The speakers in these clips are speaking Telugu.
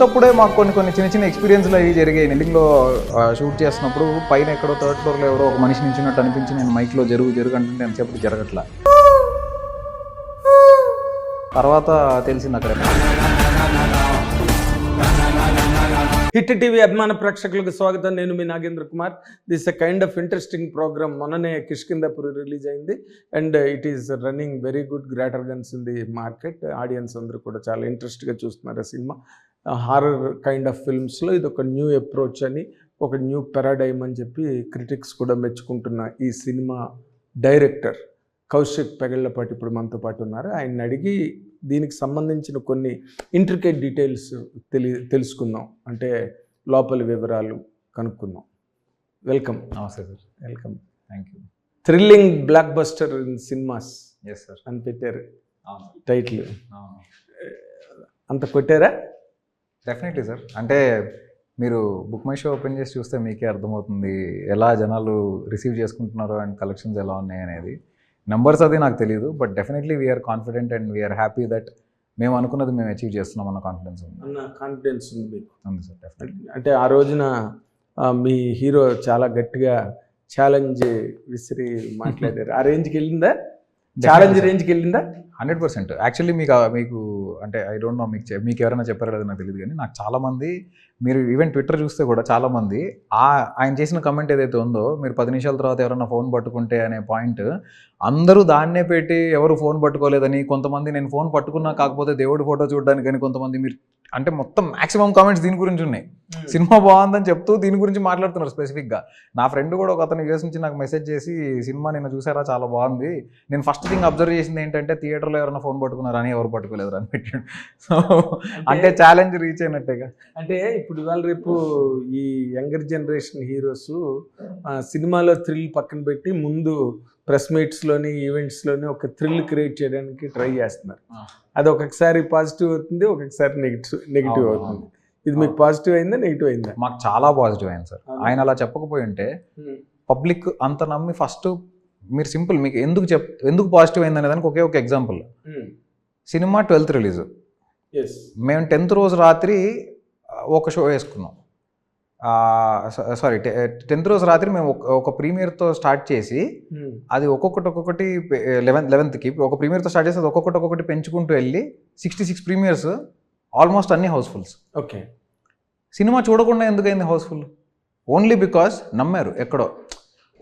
షూట్ మాకు కొన్ని కొన్ని చిన్న చిన్న ఎక్స్పీరియన్స్లు అవి జరిగాయి. నెల్లింగ్లో షూట్ చేస్తున్నప్పుడు పైన ఎక్కడో థర్డ్ ఫ్లోర్లో ఎవరో ఒక మనిషి నించున్నట్టు అనిపించి నేను మైక్లో జరుగు జరుగు అంటుంటే ఎంతసేపు జరగట్లా. తర్వాత తెలిసింది అక్కడ. హిట్ టీవీ అభిమాన ప్రేక్షకులకు స్వాగతం. నేను మీ Nagendra Kumar. This a kind of interesting program మొన్ననే కిష్కిందపురి రిలీజ్ అయింది. And it is running very good greater guns in the market audience అందరూ కూడా చాలా ఇంట్రెస్ట్గా చూస్తున్నారు ఆ సినిమా. హారర్ కైండ్ ఆఫ్ ఫిల్మ్స్లో ఇది ఒక న్యూ అప్రోచ్ అని ఒక న్యూ పెరాడైమ్ అని చెప్పి క్రిటిక్స్ కూడా మెచ్చుకుంటున్న ఈ సినిమా డైరెక్టర్ కౌశిక్ పెగళ్ళపాటి ఇప్పుడు మనతో పాటు ఉన్నారు. ఆయన అడిగి దీనికి సంబంధించిన కొన్ని ఇంట్రికేట్ డీటెయిల్స్ తెలి తెలుసుకుందాం. అంటే లోపలి వివరాలు కనుక్కుందాం. వెల్కమ్ నమస్తే sir. Welcome thank you thrilling blockbuster in cinemas yes sir అని పెట్టారు టైటిల్ అంత కొట్టారా? డెఫినెట్లీ సార్ అంటే మీరు బుక్ మై షో ఓపెన్ చేసి చూస్తే మీకే అర్థమవుతుంది ఎలా జనాలు రిసీవ్ చేసుకుంటున్నారో అండ్ కలెక్షన్స్ ఎలా ఉన్నాయి అనేది. నెంబర్స్ అది నాకు తెలియదు but definitely we're confident and we're happy that మేము అనుకున్నది మేము అచీవ్ చేస్తున్నాం అన్న కాన్ఫిడెన్స్ ఉంది. అన్న కాన్ఫిడెన్స్ ఉంది మీకు. ఉంది సార్ డెఫినెట్లీ అంటే ఆ రోజున మీ హీరో చాలా గట్టిగా ఛాలెంజ్ విసిరి మాట్లాడారు. ఆ రేంజ్కి వెళ్ళిందా? ఛాలెంజ్ రేంజ్కి వెళ్ళిందా? Hundred percent. యాక్చువల్లీ మీకు మీకు అంటే ఐ డోంట్ నో మీకు మీకు ఎవరైనా చెప్పారో లేదో నాకు తెలియదు కానీ నాకు చాలా మంది మీరు ఈవెన్ ట్విట్టర్ చూస్తే కూడా చాలా మంది ఆ ఆయన చేసిన కమెంట్ ఏదైతే ఉందో మీరు పది నిమిషాల తర్వాత ఎవరైనా ఫోన్ పట్టుకుంటే అనే పాయింట్ అందరూ దాన్నే పెట్టి ఎవరు ఫోన్ పట్టుకోలేదని కొంతమంది నేను ఫోన్ పట్టుకున్నా కాకపోతే దేవుడి ఫోటో చూడడానికి కానీ కొంతమంది మీరు అంటే మొత్తం మాక్సిమం కామెంట్స్ దీని గురించి ఉన్నాయి. సినిమా బాగుందని చెప్తూ దీని గురించి మాట్లాడుతున్నారు స్పెసిఫిక్గా నా ఫ్రెండ్ కూడా ఒక అతను యూఎస్ నుంచి నాకు మెసేజ్ చేసి సినిమా నిన్న చూసారా? చాలా బాగుంది. నేను ఫస్ట్ థింగ్ అబ్జర్వ్ చేసింది ఏంటంటే థియేటర్లో ఎవరైనా ఫోన్ పట్టుకున్నారా అని ఎవరు పట్టుకోలేదు అని పెట్టాడు. సో అంటే ఛాలెంజ్ రీచ్ అయినట్టేగా. అంటే ఇప్పుడు ఇవాళ రేపు ఈ యంగర్ జనరేషన్ హీరోస్ సినిమాలో థ్రిల్ పక్కన పెట్టి ముందు ప్రెస్ మీట్స్లోని ఈవెంట్స్లోని ఒక థ్రిల్ క్రియేట్ చేయడానికి ట్రై చేస్తున్నారు. అది ఒక్కొక్కసారి పాజిటివ్ అవుతుంది ఒక్కొక్కసారి నెగిటివ్ నెగిటివ్ అవుతుంది. ఇది మీకు పాజిటివ్ అయిందా నెగిటివ్ అయిందా? మాకు చాలా పాజిటివ్ అయింది సార్. ఆయన అలా చెప్పకపోయి ఉంటే పబ్లిక్ అంత నమ్మి ఫస్ట్ మీరు సింపుల్ మీకు ఎందుకు చెప్ ఎందుకు పాజిటివ్ అయింది అనే దానికి ఒకే ఒక ఎగ్జాంపుల్. Cinema twelfth release. మేము టెన్త్ రోజు రాత్రి ఒక షో వేసుకున్నాం. సారీ టెన్త్ రోజు రాత్రి మేము ఒక- ప్రీమియర్తో స్టార్ట్ చేసి అది ఒక్కొక్కటి ఒక్కొక్కటి లెవెన్త్ లెవెన్త్కి ఒక ప్రీమియర్తో స్టార్ట్ చేసి అది ఒక్కొక్కటి ఒక్కొక్కటి పెంచుకుంటూ వెళ్ళి సిక్స్టీ సిక్స్ ప్రీమియర్స్ ఆల్మోస్ట్ అన్ని హౌస్ఫుల్స్. ఓకే. సినిమా చూడకుండా ఎందుకైంది హౌస్ఫుల్? ఓన్లీ బికాస్ నమ్మారు ఎక్కడో.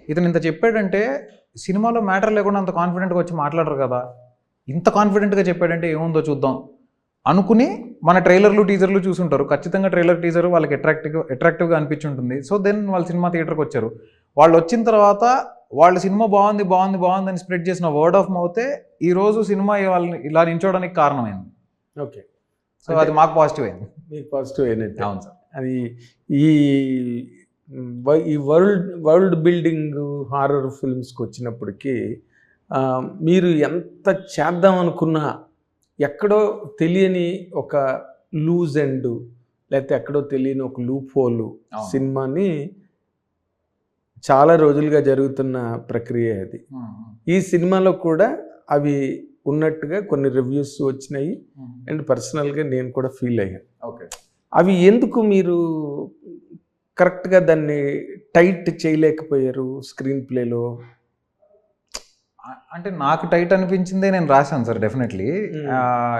ఇతను ఇంత చెప్పాడంటే సినిమాలో మ్యాటర్ లేకుండా అంత కాన్ఫిడెంట్గా వచ్చి మాట్లాడరు కదా. ఇంత కాన్ఫిడెంట్గా చెప్పాడంటే ఏముందో చూద్దాం. అనుకుని మన ట్రైలర్లు టీజర్లు చూసుంటారు. ఖచ్చితంగా ట్రైలర్ టీజర్ వాళ్ళకి అట్రాక్టివ్ అట్రాక్టివ్గా అనిపించి ఉంటుంది సో దెన్ వాళ్ళు సినిమా థియేటర్కి వచ్చారు. వాళ్ళు వచ్చిన తర్వాత వాళ్ళ సినిమా బాగుంది బాగుంది బాగుంది అని స్ప్రెడ్ చేసిన వర్డ్ ఆఫ్ మౌతే ఈ రోజు సినిమా వాళ్ళని ఇలా నించోడానికి కారణమైంది. ఓకే. సో అది మాకు పాజిటివ్ అయింది. మీకు పాజిటివ్ అయినట్టు. అవును సార్. అది ఈ ఈ వరల్డ్ వరల్డ్ బిల్డింగ్ హారర్ ఫిల్మ్స్కి వచ్చినప్పటికీ మీరు ఎంత చేద్దాం అనుకున్నా ఎక్కడో తెలియని ఒక లూజ్ ఎండ్ లేకపోతే ఎక్కడో తెలియని ఒక లూప్ హోల్. సినిమాని చాలా రోజులుగా జరుగుతున్న ప్రక్రియ అది. ఈ సినిమాలో కూడా అవి ఉన్నట్టుగా కొన్ని రివ్యూస్ వచ్చినాయి. అండ్ పర్సనల్గా నేను కూడా ఫీల్ అయ్యాను. ఓకే. అవి ఎందుకు మీరు కరెక్ట్గా దాన్ని టైట్ చేయలేకపోయారు స్క్రీన్ ప్లేలో? అంటే నాకు టైట్ అనిపించిందే నేను రాశాను సార్ డెఫినెట్లీ.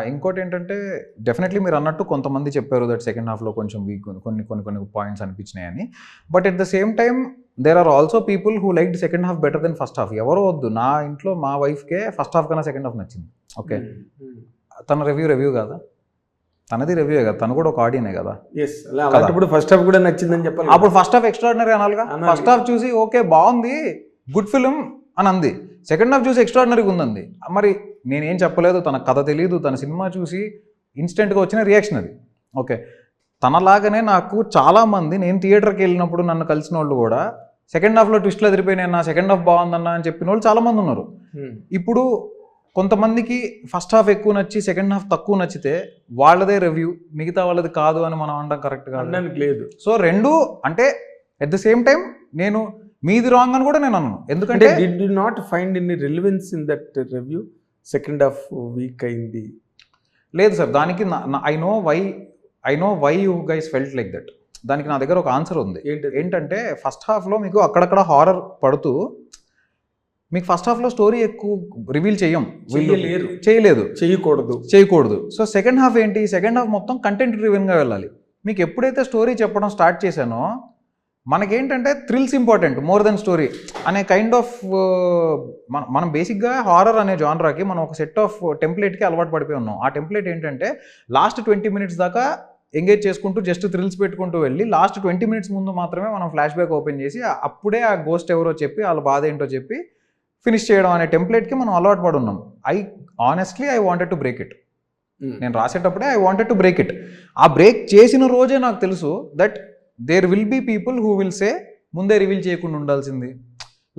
ఇంకోటి ఏంటంటే డెఫినెట్లీ మీరు అన్నట్టు కొంతమంది చెప్పారు దట్ సెకండ్ హాఫ్లో కొంచెం వీక్ కొన్ని కొన్ని కొన్ని పాయింట్స్ అనిపించినాయి అని but at the same time there are also people who like second half better than first half ఎవరో వద్దు నా ఇంట్లో మా వైఫ్కే ఫస్ట్ హాఫ్ కన్నా సెకండ్ హాఫ్ నచ్చింది. ఓకే తన రివ్యూ రివ్యూ కదా? తనది రివ్యూ కదా? తను కూడా ఒక ఆడియనే కదా? అలాంటప్పుడు ఫస్ట్ హాఫ్ కూడా నచ్చిందని చెప్పాలి అప్పుడు ఫస్ట్ హాఫ్ ఎక్స్ట్రాడినరీ అనాలిగా. అనాలి. ఫస్ట్ హాఫ్ చూసి ఓకే బాగుంది. గుడ్ ఫిలిం అని అంది. సెకండ్ హాఫ్ చూసి ఎక్స్ట్రాడినరీగా ఉందంది మరి నేనేం చెప్పలేదు తన కథ తెలియదు తన సినిమా చూసి ఇన్స్టెంట్గా వచ్చిన రియాక్షన్ అది. ఓకే. తనలాగానే నాకు చాలామంది నేను థియేటర్కి వెళ్ళినప్పుడు నన్ను కలిసిన వాళ్ళు కూడా సెకండ్ హాఫ్లో ట్విస్ట్లు ఎదిరిపోయినా సెకండ్ హాఫ్ బాగుందన్న అని చెప్పిన వాళ్ళు చాలామంది ఉన్నారు. ఇప్పుడు కొంతమందికి ఫస్ట్ హాఫ్ ఎక్కువ నచ్చి సెకండ్ హాఫ్ తక్కువ నచ్చితే వాళ్ళదే రివ్యూ మిగతా వాళ్ళది కాదు అని మనం అనడం కరెక్ట్ కాదు. లేదు. సో రెండు అంటే ఎట్ ద సేమ్ టైం నేను మీది రాంగ్ అని కూడా నేను అన్నాను ఎందుకంటే did not find any relevance in that review second half weak అయింది. లేదు సార్ దానికి I know why I know why you guys felt like that దానికి నా దగ్గర ఒక ఆన్సర్ ఉంది. ఏంటి ఏంటంటే ఫస్ట్ హాఫ్లో మీకు అక్కడక్కడ హారర్ పడుతూ మీకు ఫస్ట్ హాఫ్లో స్టోరీ ఎక్కువ రివీల్ చేయం. వీళ్ళు చెయ్యలేరు. చేయలేదు. చేయకూడదు. చేయకూడదు. సో సెకండ్ హాఫ్ ఏంటి? సెకండ్ హాఫ్ మొత్తం కంటెంట్ రివెన్గా వెళ్ళాలి. మీకు ఎప్పుడైతే స్టోరీ చెప్పడం స్టార్ట్ చేశానో మనకేంటంటే thrills important more than story అనే కైండ్ ఆఫ్ మనం బేసిక్గా హారర్ అనే జానరాకి మనం ఒక సెట్ ఆఫ్ టెంప్లెట్కి అలవాటు పడిపోయి ఉన్నాం. ఆ టెంప్లెట్ ఏంటంటే లాస్ట్ ట్వంటీ మినిట్స్ దాకా ఎంగేజ్ చేసుకుంటూ జస్ట్ థ్రిల్స్ పెట్టుకుంటూ వెళ్ళి లాస్ట్ ట్వంటీ మినిట్స్ ముందు మాత్రమే మనం ఫ్లాష్ బ్యాక్ ఓపెన్ చేసి అప్పుడే ఆ గోస్ట్ ఎవరో చెప్పి వాళ్ళ బాధ ఏంటో చెప్పి ఫినిష్ చేయడం అనే టెంప్లెట్కి మనం అలవాటు పడి ఉన్నాం. I honestly I wanted to break it నేను రాసేటప్పుడే I wanted to break it ఆ బ్రేక్ చేసిన రోజే నాకు తెలుసు that there will be people who will say ముందే రివీల్ చేయకుండా ఉండాల్సింది.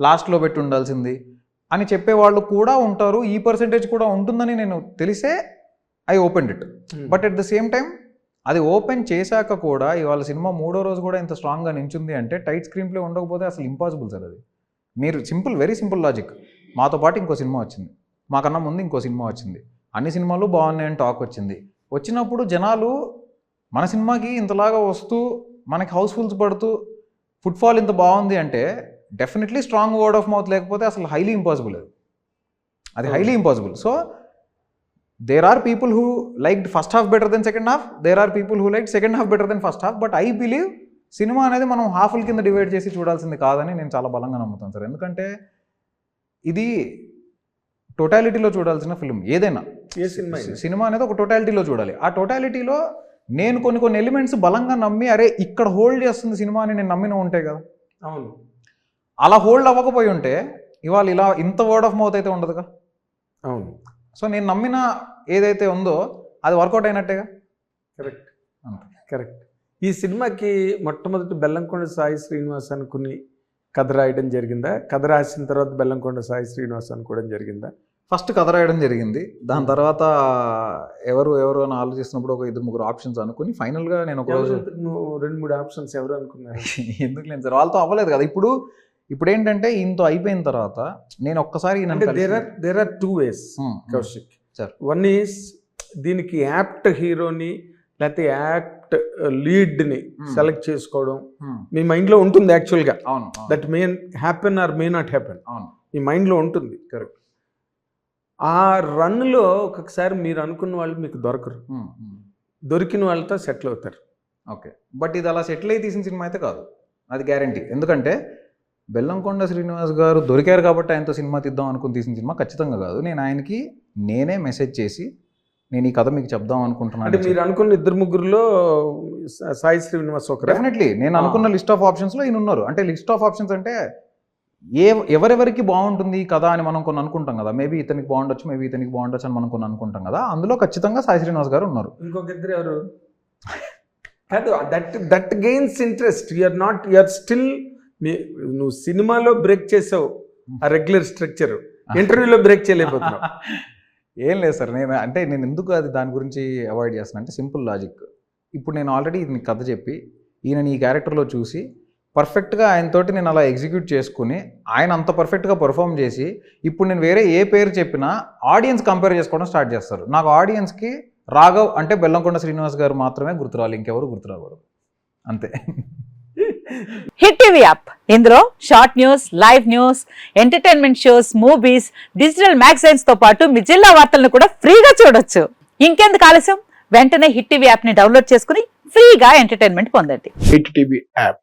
లాస్ట్లో పెట్టి ఉండాల్సింది. అని చెప్పేవాళ్ళు కూడా ఉంటారు. ఈ పర్సంటేజ్ కూడా ఉంటుందని నేను తెలిసే I open it but at the same time అది ఓపెన్ చేశాక కూడా ఇవాళ సినిమా మూడో రోజు కూడా ఇంత స్ట్రాంగ్గా నించుంది అంటే టైట్ స్క్రీన్ ప్లే ఉండకపోతే అసలు ఇంపాసిబుల్ సార్ అది. మీరు సింపుల్ వెరీ సింపుల్ లాజిక్ మాతో పాటు ఇంకో సినిమా వచ్చింది. మాకన్నా ముందు ఇంకో సినిమా వచ్చింది. అన్ని సినిమాలు బాగున్నాయని టాక్ వచ్చింది. వచ్చినప్పుడు జనాలు మన సినిమాకి ఇంతలాగా వస్తూ మనకి హౌస్ఫుల్స్ పడుతూ ఫుట్ఫాల్ ఇంత బాగుంది అంటే definitely strong word of mouth లేకపోతే అసలు హైలీ ఇంపాసిబుల్ అది. అది highly impossible so there are people who like first half better than second half there are people who like second half better than first half but I believe cinema అనేది మనం హాఫ్ల కింద డివైడ్ చేసి చూడాల్సింది కాదని నేను చాలా బలంగా నమ్ముతాను సార్. ఎందుకంటే ఇది టోటాలిటీలో చూడాల్సిన ఫిల్మ్ ఏదైనా? సినిమా అనేది ఒక టోటాలిటీలో చూడాలి. ఆ టోటాలిటీలో నేను కొన్ని కొన్ని ఎలిమెంట్స్ బలంగా నమ్మి అరే ఇక్కడ హోల్డ్ చేస్తుంది సినిమా అని నేను నమ్మిన ఉంటాయి కదా. అవును. అలా హోల్డ్ అవ్వకపోయి ఉంటే ఇవాళ ఇలా ఇంత వర్డ్ ఆఫ్ మౌత్ అయితే ఉండదుగా? అవును. సో నేను నమ్మిన ఏదైతే ఉందో అది వర్కౌట్ అయినట్టేగా? కరెక్ట్. కరెక్ట్ ఈ సినిమాకి మొట్టమొదటి బెల్లంకొండ సాయి శ్రీనివాస్ అనుకుని కథ రాయడం జరిగిందా? కథ రాసిన తర్వాత బెల్లంకొండ సాయి శ్రీనివాస్ అనుకోవడం జరిగిందా? ఫస్ట్ కథ రాయడం జరిగింది. దాని తర్వాత ఎవరు ఎవరు అని ఆలోచిస్తున్నప్పుడు ఒక ఇద్దరు ముగ్గురు ఆప్షన్స్ అనుకుని ఫైనల్గా నేను ఒక రోజు రెండు మూడు ఆప్షన్స్ ఎవరు అనుకున్నారు? ఎందుకు లేదు సార్ వాళ్ళతో అవ్వలేదు కదా. ఇప్పుడు ఇప్పుడు ఏంటంటే ఇంత అయిపోయిన తర్వాత నేను ఒక్కసారి there are there are two ways. Kaushik. Sure. One is దీనికి యాప్ట్ హీరోని లేకపోతే యాప్ట్ లీడ్ని. సెలెక్ట్ చేసుకోవడం మీ మైండ్లో ఉంటుంది యాక్చువల్గా అవును that may happen or may not happen అవును. మీ మైండ్లో ఉంటుంది. Correct. ఆ రన్లో ఒక్కొక్కసారి మీరు అనుకున్న వాళ్ళు మీకు దొరకరు. దొరికిన వాళ్ళతో సెటిల్ అవుతారు. ఓకే. బట్ ఇది అలా సెటిల్ అయి తీసిన సినిమా అయితే కాదు. అది గ్యారంటీ. ఎందుకంటే బెల్లంకొండ శ్రీనివాస్ గారు దొరికారు కాబట్టి ఆయనతో సినిమా తీద్దాం అనుకుని తీసిన సినిమా ఖచ్చితంగా కాదు. నేను ఆయనకి నేనే మెసేజ్ చేసి నేను ఈ కథ మీకు చెప్దాం అంటే అనుకుంటున్నాను మీరు అనుకున్న ఇద్దరు ముగ్గురులో సాయి శ్రీనివాస్ ఒకరా? డెఫినెట్లీ. నేను అనుకున్న లిస్ట్ ఆఫ్ ఆప్షన్స్లో ఈయన ఉన్నారు అంటే లిస్ట్ ఆఫ్ ఆప్షన్స్ అంటే ఏ ఎవరెవరికి బాగుంటుంది ఈ కథ అని మనం కొన్ని అనుకుంటాం కదా. మేబీ ఇతనికి బాగుండొచ్చు మేబీ ఇతనికి బాగుండొచ్చు అని మనం కొన్ని అనుకుంటాం కదా. అందులో ఖచ్చితంగా సాయి శ్రీనివాస్ గారు ఉన్నారు. ఇంకొక ఇద్దరు ఎవరు? కాదు that that gains interest you are not you are still నువ్వు సినిమాలో బ్రేక్ చేసావు. ఆ రెగ్యులర్ స్ట్రక్చర్. ఇంటర్వ్యూలో బ్రేక్ చేయలేకపోతున్నావు. ఏం లేదు సార్ నేను అంటే నేను ఎందుకు అది దాని గురించి అవాయిడ్ చేస్తాను అంటే సింపుల్ లాజిక్. ఇప్పుడు నేను ఆల్రెడీ ఇది కథ చెప్పి ఈయన ఈ క్యారెక్టర్లో చూసి పర్ఫెక్ట్గా ఆయనతోటి నేను అలా ఎగ్జిక్యూట్ చేసుకుని ఆయన అంత పర్ఫెక్ట్గా పర్ఫామ్ చేసి ఇప్పుడు నేను వేరే ఏ పేరు చెప్పినా ఆడియన్స్ కంపేర్ చేసుకోవడం స్టార్ట్ చేస్తారు. నాకు ఆడియన్స్కి రాఘవ్ అంటే బెల్లంకొండ శ్రీనివాస్ గారు మాత్రమే గుర్తురాలి ఇంకెవరు గుర్తురాకూడదు. అంతే. Hit TV app. ఇందులో short news live news entertainment shows movies digital మ్యాగజైన్స్తో పాటు మీ జిల్లా వార్తలను కూడా ఫ్రీగా చూడొచ్చు. ఇంకెందుకు ఆలస్యం? వెంటనే హిట్ టీవీ యాప్ని డౌన్లోడ్ చేసుకుని ఫ్రీగా ఎంటర్టైన్మెంట్ పొందండి. Hit TV app.